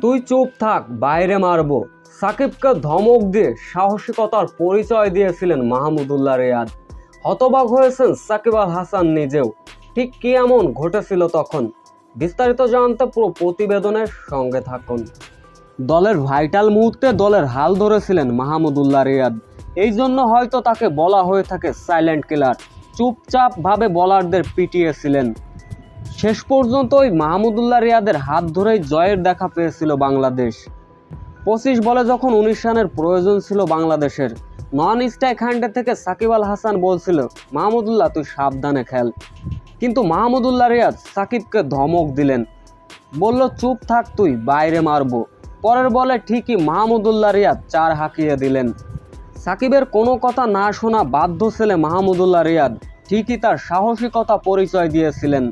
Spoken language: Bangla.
তুই চুপ থাক, বাইরে মারবো। সাকিবকে ধমক দিয়ে সাহসিকতার পরিচয় দিয়েছিলেন মাহমুদুল্লাহ রিয়াদ। হতবাক হয়েছেন সাকিব আল হাসান নিজেও। ঠিক কি এমন ঘটেছিল তখন? বিস্তারিত জানতে পুরো প্রতিবেদনের সঙ্গে থাকুন। দলের ভাইটাল মুহূর্তে দলের হাল ধরেছিলেন মাহমুদুল্লাহ রিয়াদ। এই জন্য হয়তো তাকে বলা হয়ে থাকে সাইলেন্ট কিলার। চুপচাপ ভাবে বলারদের পিটিয়েছিলেন। শেষ পর্যন্ত ওই মাহমুদুল্লাহ রিয়াদের হাত ধরেই জয়ের দেখা পেয়েছিল বাংলাদেশ। পঁচিশ বলে যখন উনিশ রানের প্রয়োজন ছিল বাংলাদেশের, নন স্ট্রাইক হ্যান্ডে থেকে সাকিব আল হাসান বলছিল, মাহমুদুল্লাহ, তুই সাবধানে খেল। কিন্তু মাহমুদুল্লাহ রিয়াদ সাকিবকে ধমক দিলেন। বলল, চুপ থাক তুই, বাইরে মারবো। পরের বলে ঠিকই মাহমুদুল্লাহ রিয়াদ চার হাঁকিয়ে দিলেন। সাকিবের কোনো কথা না শোনা বাধ্য ছেলে মাহমুদুল্লাহ রিয়াদ ঠিকই তার সাহসিকতা পরিচয় দিয়েছিলেন।